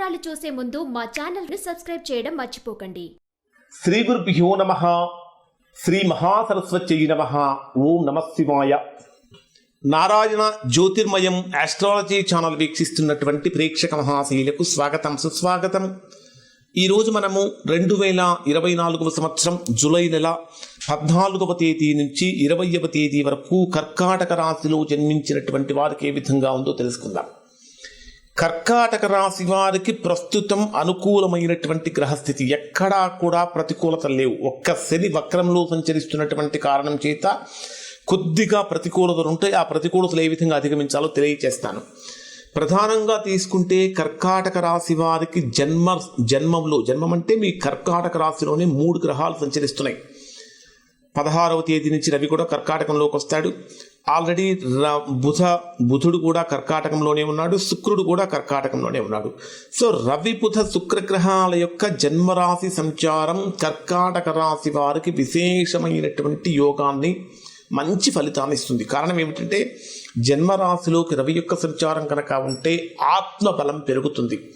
వివరాలు చూసే ముందు మా ఛానల్ని సబ్స్క్రైబ్ చేయడం మర్చిపోకండి. శ్రీ గురుభ్యో నమ. శ్రీ మహాసరస్వత్యై నమ. ఓం నమ శివాయ. నారాయణ జ్యోతిర్మయం ఆస్ట్రాలజీ ఛానల్ వీక్షిస్తున్నటువంటి ప్రేక్షక మహాశైలకు స్వాగతం సుస్వాగతం. ఈరోజు మనము రెండు వేల ఇరవై నాలుగవ సంవత్సరం జూలై నెల పద్నాలుగవ తేదీ నుంచి ఇరవైవ తేదీ వరకు కర్కాటక రాశిలో జన్మించినటువంటి వారికి ఏ విధంగా ఉందో తెలుసుకుందాం. కర్కాటక రాశి వారికి ప్రస్తుతం అనుకూలమైనటువంటి గ్రహస్థితి. ఎక్కడా కూడా ప్రతికూలత లేవు. ఒక్క శని వక్రంలో సంచరిస్తున్నటువంటి కారణం చేత కొద్దిగా ప్రతికూలతలు ఉంటాయి. ఆ ప్రతికూలతలు ఏ విధంగా అధిగమించాలో తెలియచేస్తాను. ప్రధానంగా తీసుకుంటే కర్కాటక రాశి వారికి జన్మ జన్మంలో జన్మం అంటే మీ కర్కాటక రాశిలోనే మూడు గ్రహాలు సంచరిస్తున్నాయి. పదహారవ తేదీ నుంచి రవి కూడా కర్కాటకంలోకి వస్తాడు. ఆల్రెడీ ర- బుధ బుధుడు కూడా కర్కాటకంలోనే ఉన్నాడు శుక్రుడు కూడా కర్కాటకంలోనే ఉన్నాడు. సో రవి బుధ శుక్రగ్రహాల యొక్క జన్మరాశి సంచారం కర్కాటక రాశి వారికి విశేషమైనటువంటి యోగాన్ని మంచి ఫలితాన్ని ఇస్తుంది. కారణం ఏమిటంటే జన్మరాశిలోకి రవి యొక్క సంచారం కనుక ఉంటే ఆత్మబలం పెరుగుతుంది.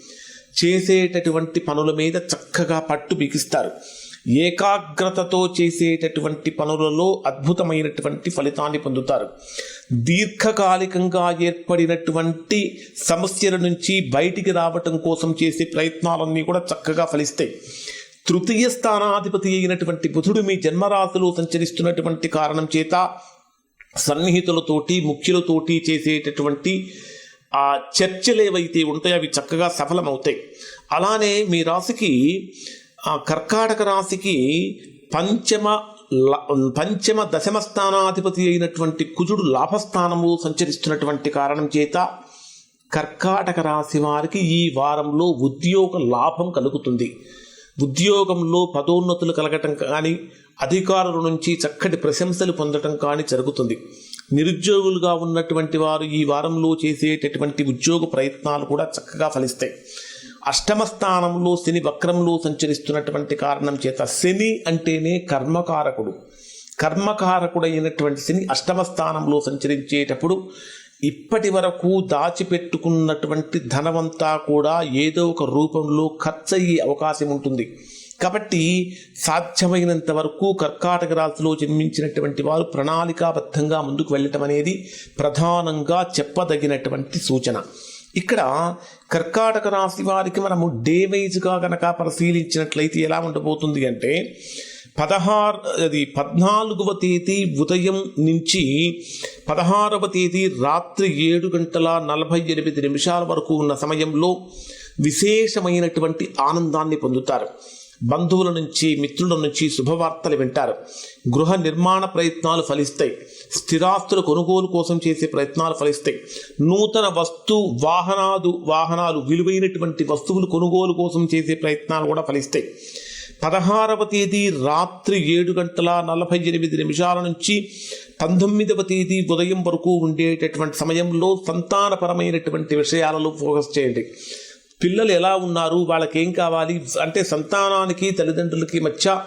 చేసేటటువంటి పనుల మీద చక్కగా పట్టు బిగిస్తారు ఏకాగ్రతతో చేసేటటువంటి పనులలో అద్భుతమైనటువంటి ఫలితాన్ని పొందుతారు. దీర్ఘకాలికంగా ఏర్పడినటువంటి సమస్యల నుంచి బయటికి రావటం కోసం చేసే ప్రయత్నాలన్నీ కూడా చక్కగా ఫలిస్తాయి. తృతీయ స్థానాధిపతి అయినటువంటి బుధుడు మీ జన్మరాశిలో సంచరిస్తున్నటువంటి కారణం చేత సన్నిహితులతోటి ముఖ్యులతోటి చేసేటటువంటి ఆ చర్చలు ఏవైతే ఉంటాయో అవి చక్కగా సఫలమవుతాయి. అలానే మీ రాశికి ఆ కర్కాటక రాశికి పంచమ పంచమ దశమ స్థానాధిపతి అయినటువంటి కుజుడు లాభస్థానము సంచరిస్తున్నటువంటి కారణం చేత కర్కాటక రాశి వారికి ఈ వారంలో ఉద్యోగ లాభం కలుగుతుంది. ఉద్యోగంలో పదోన్నతులు కలగటం కానీ అధికారుల నుంచి చక్కటి ప్రశంసలు పొందటం కానీ జరుగుతుంది. నిరుద్యోగులుగా ఉన్నటువంటి వారు ఈ వారంలో చేసేటటువంటి ఉద్యోగ ప్రయత్నాలు కూడా చక్కగా ఫలిస్తాయి. అష్టమ స్థానంలో శని వక్రంలో సంచరిస్తున్నటువంటి కారణం చేత శని అంటేనే కర్మకారకుడు. కర్మకారకుడైనటువంటి శని అష్టమ స్థానంలో సంచరించేటప్పుడు ఇప్పటి వరకు దాచిపెట్టుకున్నటువంటి ధనమంతా కూడా ఏదో ఒక రూపంలో ఖర్చు అయ్యే అవకాశం ఉంటుంది. కాబట్టి సాధ్యమైనంత వరకు కర్కాటక రాశిలో జన్మించినటువంటి వారు ప్రణాళికాబద్ధంగా ముందుకు వెళ్ళటం అనేది ప్రధానంగా చెప్పదగినటువంటి సూచన. ఇక్కడ కర్కాటక రాశి వారికి మనము డే వైజ్గా కనుక పరిశీలించినట్లయితే ఎలా ఉండబోతుంది అంటే పదహారు అది పద్నాలుగవ తేదీ ఉదయం నుంచి పదహారవ తేదీ రాత్రి ఏడు గంటల నలభై ఎనిమిది నిమిషాల వరకు ఉన్న సమయంలో విశేషమైనటువంటి ఆనందాన్ని పొందుతారు. బంధువుల నుంచి మిత్రుల నుంచి శుభవార్తలు వింటారు. గృహ నిర్మాణ ప్రయత్నాలు ఫలిస్తాయి. స్థిరాస్తుల కొనుగోలు కోసం చేసే ప్రయత్నాలు ఫలిస్తాయి. నూతన వస్తు వాహనాలు వాహనాలు విలువైనటువంటి వస్తువులు కొనుగోలు కోసం చేసే ప్రయత్నాలు కూడా ఫలిస్తాయి. పదహారవ తేదీ రాత్రి ఏడు గంటల నలభై ఎనిమిది నిమిషాల నుంచి పంతొమ్మిదవ తేదీ ఉదయం వరకు ఉండేటటువంటి సమయంలో సంతానపరమైనటువంటి విషయాలలో ఫోకస్ చేయండి. పిల్లలు ఎలా ఉన్నారు? వాళ్ళకి ఏం కావాలి? అంటే సంతానానికి తల్లిదండ్రులకి మధ్య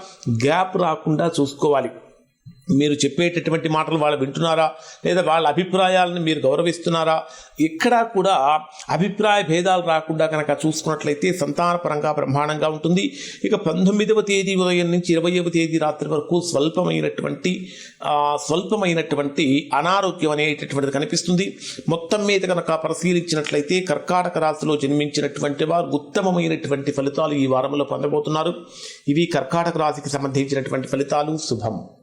గ్యాప్ రాకుండా చూసుకోవాలి. మీరు చెప్పేటటువంటి మాటలు వాళ్ళు వింటున్నారా? లేదా వాళ్ళ అభిప్రాయాలను మీరు గౌరవిస్తున్నారా? ఎక్కడా కూడా అభిప్రాయ భేదాలు రాకుండా కనుక చూసుకున్నట్లయితే సంతానపరంగా బ్రహ్మాండంగా ఉంటుంది. ఇక పంతొమ్మిదవ తేదీ ఉదయం నుంచి ఇరవైవ తేదీ రాత్రి వరకు స్వల్పమైనటువంటి స్వల్పమైనటువంటి అనారోగ్యం అనేటటువంటిది కనిపిస్తుంది. మొత్తం మీద కనుక పరిశీలించినట్లయితే కర్కాటక రాశిలో జన్మించినటువంటి వారు ఉత్తమమైనటువంటి ఫలితాలు ఈ వారంలో పొందబోతున్నారు. ఇవి కర్కాటక రాశికి సంబంధించినటువంటి ఫలితాలు. శుభం.